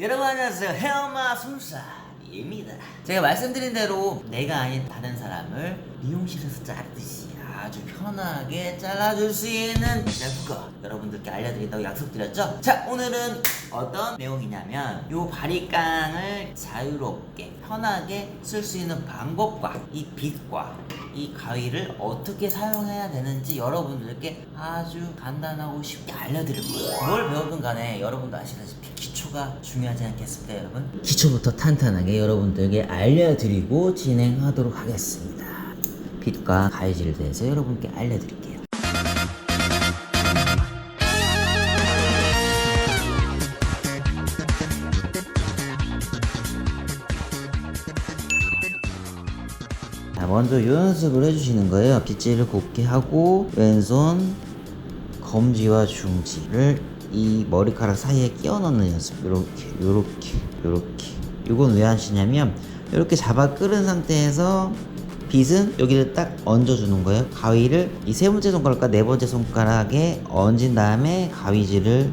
여러분 안녕하세요 헤어마 순사입니다 제가 말씀드린 대로 내가 아닌 다른 사람을 미용실에서 자르듯이 아주 편하게 잘라줄 수 있는 셀프거 여러분들께 알려드린다고 약속드렸죠? 자 오늘은 어떤 내용이냐면 요 바리깡을 자유롭게 편하게 쓸 수 있는 방법과 이 빗과 이 가위를 어떻게 사용해야 되는지 여러분들께 아주 간단하고 쉽게 알려드릴 거예요. 뭘 배우든 간에 여러분도 아시다시피 기초가 중요하지 않겠습니까, 여러분? 기초부터 탄탄하게 여러분들에게 알려드리고 진행하도록 하겠습니다. 빗과 가위질에 대해서 여러분께 알려드릴게요. 자, 먼저 요 연습을 해주시는 거예요. 빗질을 곱게 하고 왼손 검지와 중지를 이 머리카락 사이에 끼워 넣는 연습. 요렇게, 요렇게, 요렇게. 요건 왜 하시냐면 요렇게 잡아 끓은 상태에서 빗은 여기를 딱 얹어주는 거예요. 가위를 이 세 번째 손가락과 네 번째 손가락에 얹은 다음에 가위질을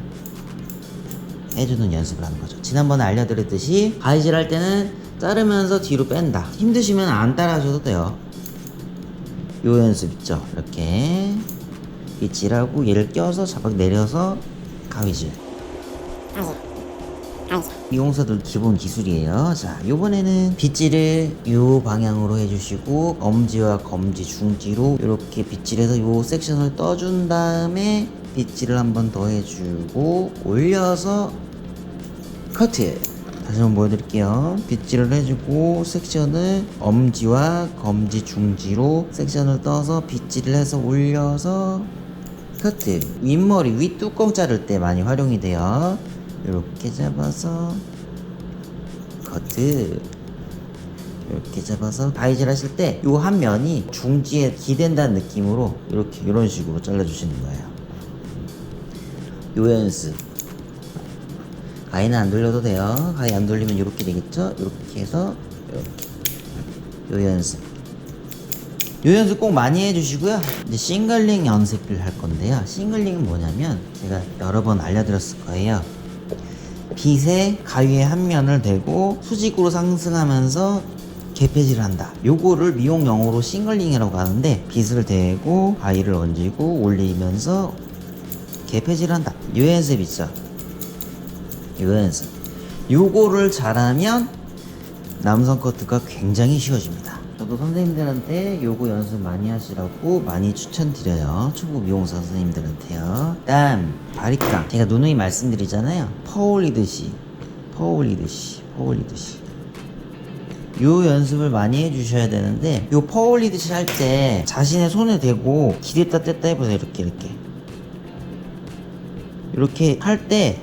해주는 연습을 하는 거죠. 지난번에 알려드렸듯이 가위질 할 때는 자르면서 뒤로 뺀다. 힘드시면 안 따라 하셔도 돼요. 요 연습 있죠. 이렇게 빗질하고 얘를 껴서 잡아 내려서 가위질. 미용사들 기본 기술이에요. 자, 요번에는 빗질을 요 방향으로 해주시고 엄지와 검지, 중지로 이렇게 빗질해서 요 섹션을 떠준 다음에 빗질을 한 번 더 해주고 올려서 커트. 다시 한번 보여드릴게요. 빗질을 해주고 섹션을 엄지와 검지, 중지로 섹션을 떠서 빗질을 해서 올려서 커트. 윗머리, 윗뚜껑 자를 때 많이 활용이 돼요. 이렇게 잡아서 커트. 이렇게 잡아서 가위질 하실 때요한 면이 중지에 기댄다는 느낌으로 이렇게 이런 식으로 잘라주시는 거예요. 요 연습. 가위는 안 돌려도 돼요. 가위 안 돌리면 이렇게 되겠죠? 이렇게 해서 이렇게 요 연습. 요 연습 꼭 많이 해주시고요. 이제 싱글링 연습을 할 건데요. 싱글링은 뭐냐면 제가 여러 번 알려드렸을 거예요. 빗에 가위의 한 면을 대고 수직으로 상승하면서 개폐질을 한다. 요거를 미용 용어로 싱글링이라고 하는데 빗을 대고 가위를 얹고 올리면서 개폐질을 한다. 요 연습 있죠. 요 연습. 요거를 잘하면 남성 커트가 굉장히 쉬워집니다. 저도 선생님들한테 요거 연습 많이 하시라고 많이 추천드려요. 초보 미용사 선생님들한테요. 다음 바리깡. 제가 누누이 말씀드리잖아요. 퍼올리듯이, 퍼올리듯이, 퍼올리듯이. 요 연습을 많이 해주셔야 되는데 요 퍼올리듯이 할 때 자신의 손에 대고 기댔다 뗐다 해보세요. 이렇게 이렇게. 이렇게 할 때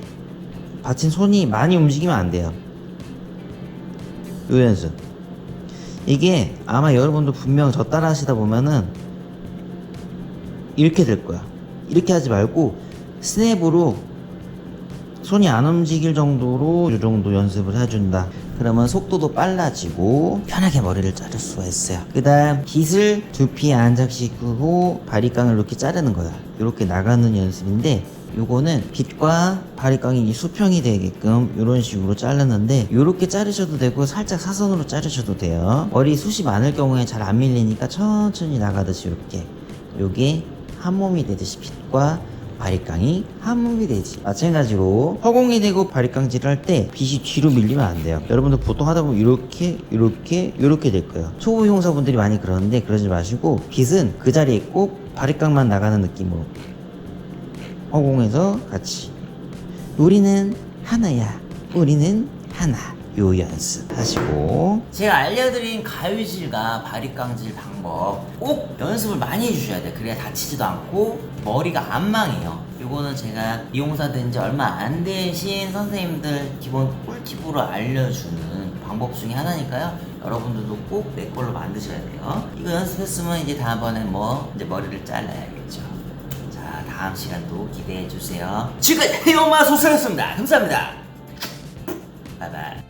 받친 손이 많이 움직이면 안 돼요. 요 연습. 이게 아마 여러분도 분명 저 따라 하시다 보면은 이렇게 될 거야. 이렇게 하지 말고 스냅으로 손이 안 움직일 정도로 이 정도 연습을 해준다. 그러면 속도도 빨라지고 편하게 머리를 자를 수가 있어요. 그 다음 빗을 두피에 안착시키고 바리깡을 이렇게 자르는 거야. 이렇게 나가는 연습인데 요거는 빗과 바리깡이 이 수평이 되게끔 이런 식으로 자르는데 이렇게 자르셔도 되고 살짝 사선으로 자르셔도 돼요. 머리 숱이 많을 경우에 잘 안 밀리니까 천천히 나가듯이 이렇게. 요게 한 몸이 되듯이 빗과 바리깡이 한 몸이 되지. 마찬가지로 허공이 되고 바리깡질을 할때 빗이 뒤로 밀리면 안 돼요. 여러분들 보통 하다 보면 이렇게 이렇게 이렇게 될 거예요. 초보 용사분들이 많이 그러는데 그러지 마시고 빗은 그 자리에 꼭 바리깡만 나가는 느낌으로 허공에서 같이. 우리는 하나야. 우리는 하나. 요 연습 하시고. 제가 알려드린 가위질과 바리깡질 방법 꼭 연습을 많이 해주셔야 돼 그래야 다치지도 않고 머리가 안 망해요. 요거는 제가 미용사 된 지 얼마 안 되신 선생님들 기본 꿀팁으로 알려주는 방법 중에 하나니까요. 여러분들도 꼭 내 걸로 만드셔야 돼요. 이거 연습했으면 이제 다음번에 뭐 이제 머리를 잘라야겠죠. 자 다음 시간도 기대해 주세요. 지금 헤엄마 소설었습니다. 감사합니다. 바이바이.